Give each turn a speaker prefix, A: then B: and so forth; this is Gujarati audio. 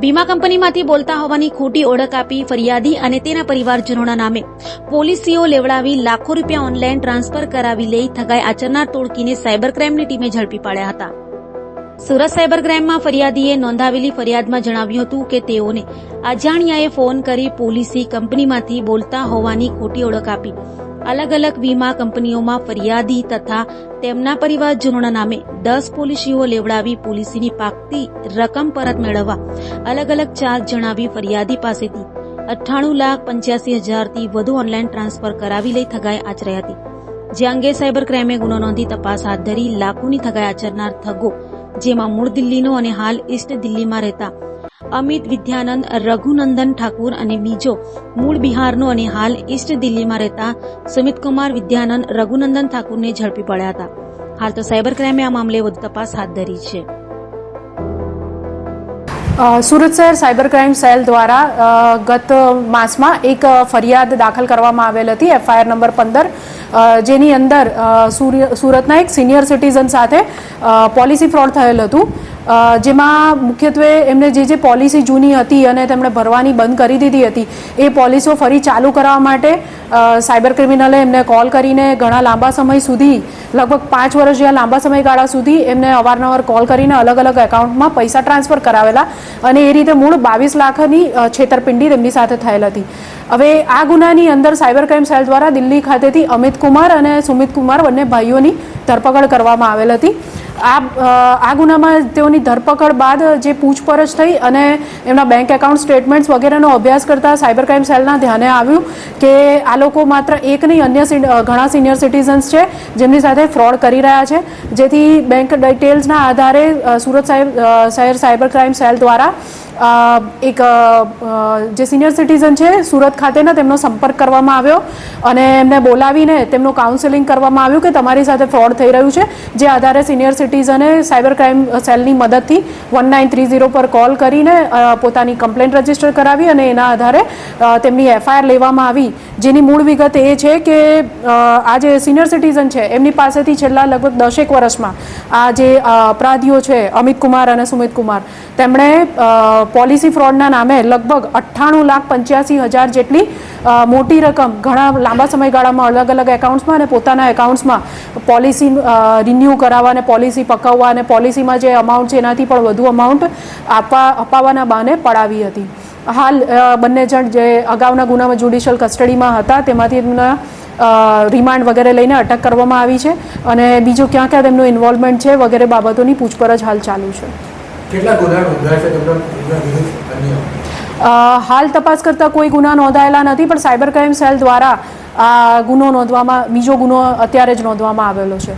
A: વીમા કંપનીમાંથી બોલતા હોવાની ખોટી ઓળખ આપી ફરિયાદી અને તેના પરિવારજનોના નામે. પોલિસીઓ લેવડાવી લાખો રૂપિયા ઓનલાઈન ટ્રાન્સફર કરાવી લઈ ઠગાઈ આચરનાર ટોળકીને સાયબર ક્રાઇમની ટીમે ઝડપી પાડ્યા હતા. સુરત સાયબર ક્રાઇમમાં ફરિયાદીએ નોંધાવેલી ફરિયાદમાં જણાવ્યું હતું કે તેઓને અજાણ્યાએ ફોન કરી પોલિસી કંપનીમાંથી બોલતા હોવાની ખોટી ઓળખ આપી. અલગ અલગ વીમા કંપનીઓમાં ફરિયાદી તથા તેમના પરિવારજનોના નામે દસ પોલિસીઓ લેવડાવી પોલિસીની પાકતી રકમ પરત મેળવવા અલગ અલગ ચાર્જ જણાવી ફરિયાદી પાસેથી અઠ્ઠાણું લાખ પંચ્યાસી હજારથી વધુ ઓનલાઈન ટ્રાન્સફર કરાવી લઈ થગાઈ આચરી હતી. જે અંગે સાયબર ક્રાઇમે ગુનો નોંધી તપાસ હાથ ધરી લાખોની થગાઈ આચરનાર થગો, જેમાં મૂળ દિલ્હીનો અને હાલ ઈસ્ટ દિલ્હીમાં રહેતા અમિત વિદ્યાનંદ, રઘુનંદન ઠાકુર અને બીજો મૂળ બિહારનો અને હાલ ઈસ્ટ દિલ્હીમાં રહેતા સુમિતકુમાર વિદ્યાનંદ, રઘુનંદન ઠાકુરને ઝડપી પડ્યા હતા. હાલ તો સાયબર ક્રાઇમે આ મામલે વધુ તપાસ હાથ ધરી છે.
B: સુરત શહેર સાયબર ક્રાઇમ સેલ દ્વારા ગત માસમાં એક ફરિયાદ દાખલ કરવામાં આવેલ હતી એફઆઈઆર નંબર પંદર જેની અંદર સુરતના એક સિનિયર સિટીઝન સાથે પોલિસી ફ્રોડ થયેલ હતું. જેમાં મુખ્યત્વે એમને જે જે પોલિસી જૂની હતી અને તેમણે ભરવાની બંધ કરી દીધી હતી, એ પોલિસીઓ ફરી ચાલુ કરવા માટે સાયબર ક્રિમિનલે એમને કોલ કરીને ઘણા લાંબા સમય સુધી, લગભગ પાંચ વર્ષ જેવા લાંબા સમયગાળા સુધી એમને અવારનવાર કોલ કરીને અલગ અલગ એકાઉન્ટમાં પૈસા ટ્રાન્સફર કરાવેલા અને એ રીતે મૂળ બાવીસ લાખની છેતરપિંડી તેમની સાથે થયેલ હતી. હવે આ ગુનાની અંદર સાયબર ક્રાઇમ સેલ દ્વારા દિલ્હી ખાતેથી અમિત કુમાર અને સુમિત કુમાર બંને ભાઈઓની ધરપકડ કરવામાં આવેલ હતી. આ આ ગુનામાં તેઓની ધરપકડ બાદ જે પૂછપરછ થઈ અને એમના બેંક એકાઉન્ટ સ્ટેટમેન્ટ્સ વગેરેનો અભ્યાસ કરતા સાયબર ક્રાઇમ સેલના ધ્યાને આવ્યું કે આ લોકો માત્ર એક નહીં, અન્ય ઘણા સિનિયર સિટીઝન્સ છે, જેમની સાથે ફ્રોડ કરી રહ્યા છે. જેથી બેંક ડિટેલ્સના આધારે સુરત સાહેબ શહેર સાયબર ક્રાઇમ સેલ દ્વારા એક જે સિનિયર સિટીઝન છે, સુરત ખાતેના તેમનો સંપર્ક કરવામાં આવ્યો અને એમને બોલાવીને તેમનું કાઉન્સેલિંગ કરવામાં આવ્યું કે તમારી સાથે ફ્રોડ થઈ રહ્યું છે, જે આધારે સિનિયર સિટીઝને સાયબર ક્રાઇમ સેલની મદદથી વન નાઇન થ્રી ઝીરો પર કોલ કરીને પોતાની કમ્પ્લેન્ટ રજિસ્ટર કરાવી અને એના આધારે તેમની એફઆઈઆર લેવામાં આવી. જેની મૂળ વિગત એ છે કે આ જે સિનિયર સિટીઝન છે, એમની પાસેથી છેલ્લા લગભગ દસેક વર્ષમાં આ જે અપરાધીઓ છે, અમિત કુમાર અને સુમિત કુમાર, તેમણે પોલિસી ફ્રોડના નામે લગભગ અઠ્ઠાણું લાખ પંચ્યાસી હજાર જેટલી મોટી રકમ ઘણા લાંબા સમયગાળામાં અલગ અલગ એકાઉન્ટ્સમાં અને પોતાના એકાઉન્ટ્સમાં પોલિસી રિન્યૂ કરાવવા અને પોલિસી પકવવા અને પોલિસીમાં જે અમાઉન્ટ છે એનાથી પણ વધુ અમાઉન્ટ આપવા અપાવવાના બહાને પડાવી હતી. હાલ બંને જણ જે અગાઉના ગુનામાં જ્યુડિશિયલ કસ્ટડીમાં હતા તેમાંથી એમના રિમાન્ડ વગેરે લઈને અટક કરવામાં આવી છે અને બીજું ક્યાં ક્યાં તેમનું ઇન્વોલ્વમેન્ટ છે વગેરે બાબતોની પૂછપરછ હાલ ચાલુ છે. હાલ તપાસ કરતાં કોઈ ગુના નોંધાયેલા નથી, પણ સાયબર ક્રાઇમ સેલ દ્વારા આ ગુનો નોંધવામાં, બીજો ગુનો અત્યારે જ નોંધવામાં આવેલો છે.